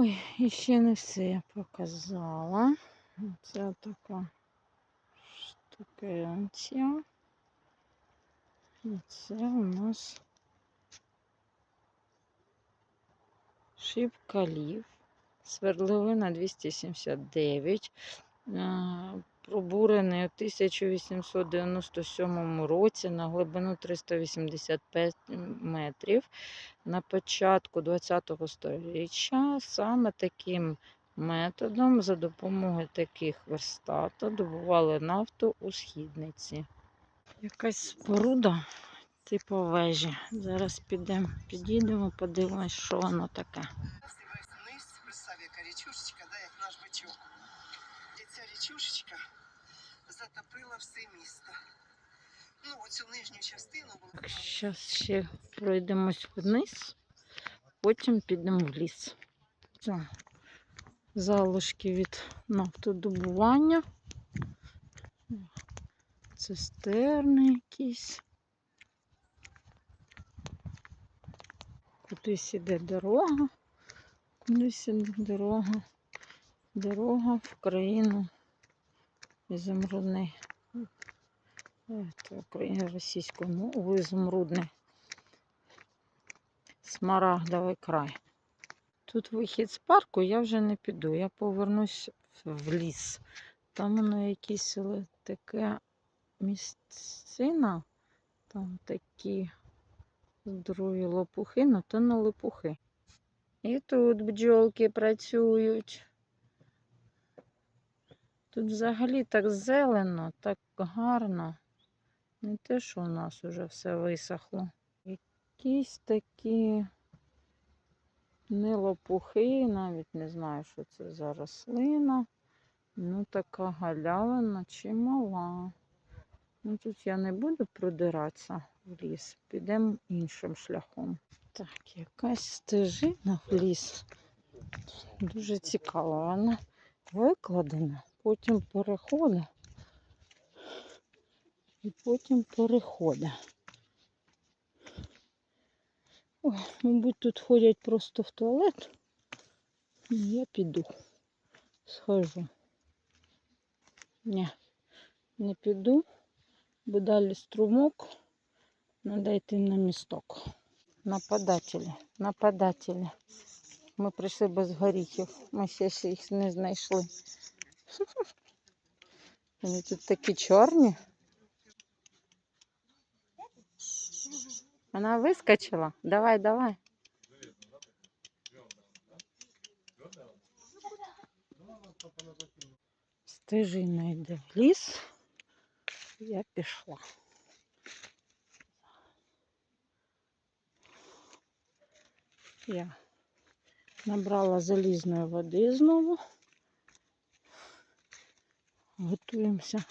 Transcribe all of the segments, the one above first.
Ой, і ще не все я показала. Це така штукенція. І це у нас шибка лів. Свердловина 279. Пробурений у 1897 році на глибину 385 метрів. На початку ХХ століття саме таким методом за допомогою таких верстатів добували нафту у східниці. Якась споруда типу вежі. Зараз підемо, підійдемо, подивимось, що воно таке. Річушечка, да, як наш бичок. І ця річушечка затопила все місто. Ну, оцю нижню частину. Зараз ще пройдемось вниз, потім підемо в ліс. Це залишки від нафтодобування. Цистерни якісь. Кудись іде дорога. Кудись іде дорога. Дорога в країну ізумрудний. е, російською мовою ізумрудний. Смарагдовий край. Тут вихід з парку, я вже не піду. Я повернусь в ліс. Там воно якесь таке місцина. Там такі здорові лопухи, ну то не лопухи. І тут бджолки працюють. Тут взагалі так зелено, так гарно. Не те, що у нас уже все висохло. Якісь такі не лопухи, навіть не знаю, що це за рослина. Ну, така галявина чимала. Ну, тут я не буду продиратися в ліс, підемо іншим шляхом. Так, якась стежина в ліс. Дуже цікава. Вона викладена, потім переходить. І потім переходить. Ой, мабуть, тут ходять просто в туалет. Я піду. Схожу. Ні, не піду, бо далі струмок. Надо йти на місток. Нападателі, нападателі. Ми прийшли без горіхів. Ми ще їх не знайшли. Вони тут такі чорні. Вона вискочила. Давай, давай. Стежина йде в ліс. Я пішла. Я набрала залізної води знову. Готуємося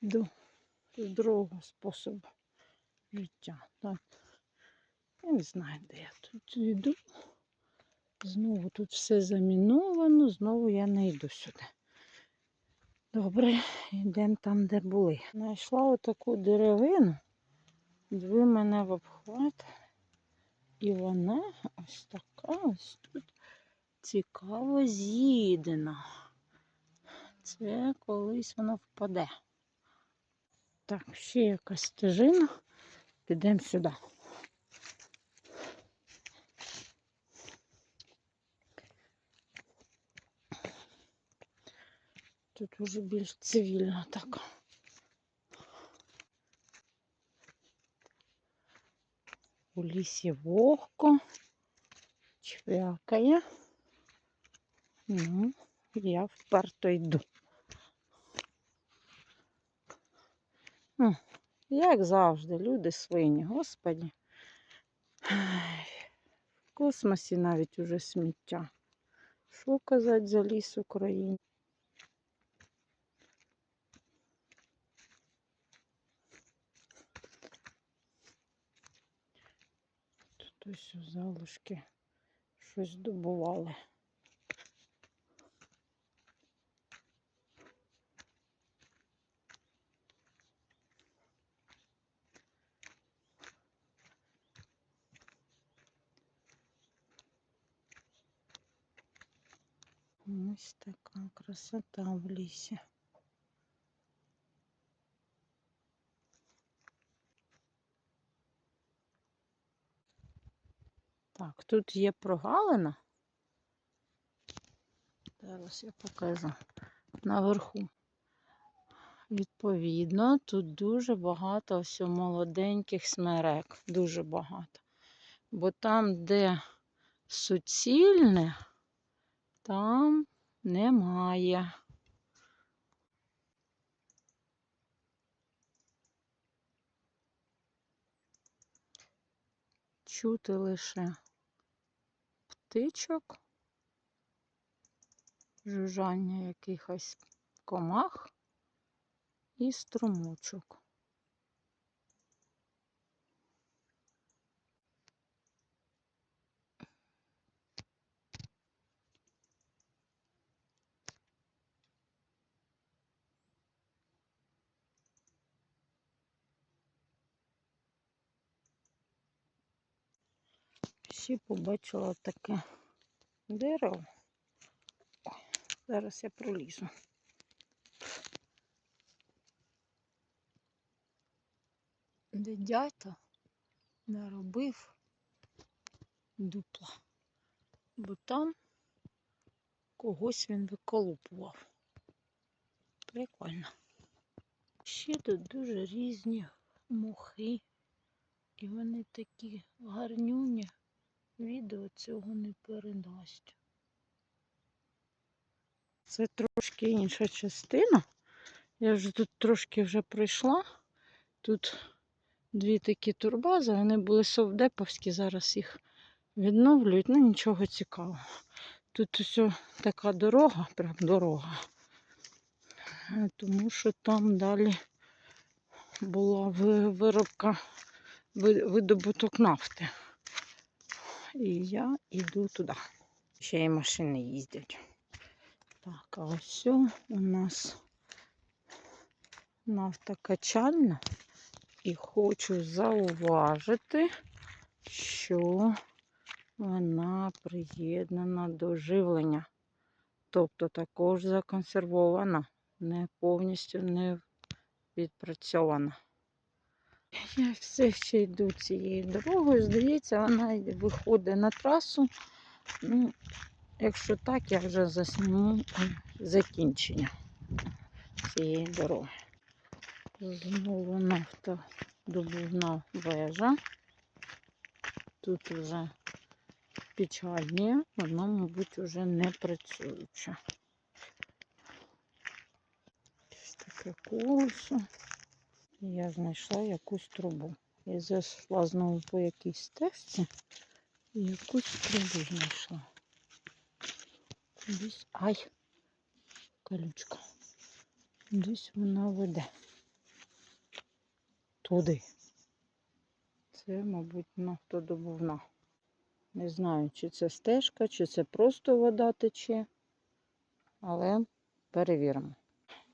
до здорового способу життя. Так. Я не знаю, де я тут йду. Знову тут все заміновано, знову я не йду сюди. Добре, йдемо там, де були. Знайшла отаку деревину, дві мене в обхват. І вона ось така ось тут цікаво з'їдена. Це колись вона впаде. Так, ще якась стежина. Підемо сюди. Тут уже більш цивільно так. У лісі вогко, чвякає. Ну, я вперто йду. Як завжди, люди свині, господі. В космосі навіть уже сміття. Що казати за ліс України? Тут ось у залишки щось добували. Ось така красота в лісі. Так, тут є прогалина. Зараз я покажу наверху. Відповідно, тут дуже багато ось молоденьких смерек. Дуже багато. Бо там, де суцільне, там немає. Чути лише птичок, жужжання якихось комах і струмочок. Ще побачила таке дерево. Зараз я пролізу. Де дядько наробив дупла, бо там когось він виколупував. Прикольно. Ще тут дуже різні мухи. І вони такі гарнюні. Відео цього не передасть. Це трошки інша частина. Я вже тут трошки вже пройшла. Тут дві такі турбази, вони були совдеповські, зараз їх відновлюють, ну нічого цікавого. Тут ось така дорога, прям дорога. Е, Тому що там далі була виробка, видобуток нафти. І я йду туди. Ще й машини їздять. Так, а ось у нас нафтокачальна. І хочу зауважити, що вона приєднана до живлення. Тобто також законсервована, не повністю не відпрацьована. Я все ще йду цією дорогою. Здається, вона виходить на трасу. Ну, якщо так, я вже засніму е, закінчення цієї дороги. Знову нафтодобувна вежа. Тут вже печальні, вона, мабуть, вже не працююча. Ось таке колесо. І я знайшла якусь трубу. Я зайшла знову по якійсь стежці і якусь трубу знайшла. Кудись. Ай! Колючка. Десь вона веде. Туди. Це, мабуть, нафтодобувна. Не знаю, чи це стежка, чи це просто вода тече, але перевіримо.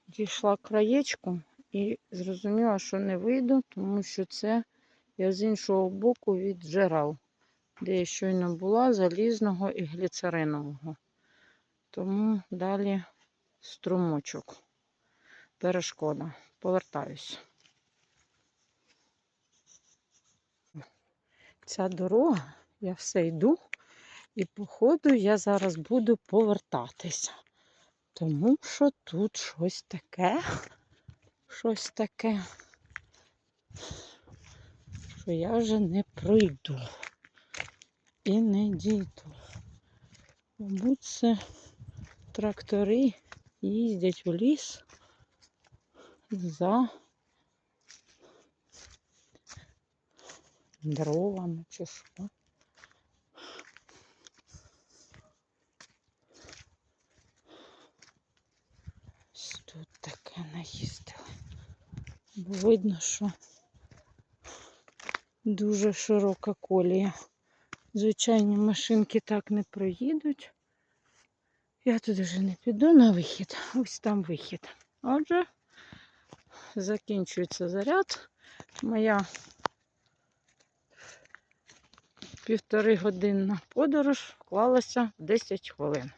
Дійшла краєчку і зрозуміла, що не вийду, тому що це я з іншого боку від джерел, де я щойно була, залізного і гліцеринового. Тому далі струмочок. Перешкода. Повертаюсь. Ця дорога, я все йду, і походу я зараз буду повертатися. Тому що тут щось таке, щось таке, що я вже не пройду і не дійду. Мабуть, це трактори їздять в ліс за дровами чи що. Ось Тут таке наїздили. Бо видно, що дуже широка колія. Звичайні машинки так не проїдуть. Я туди вже не піду на вихід. Ось там вихід. Отже, закінчується заряд. Моя півтори годинна подорож вклалася в 10 хвилин.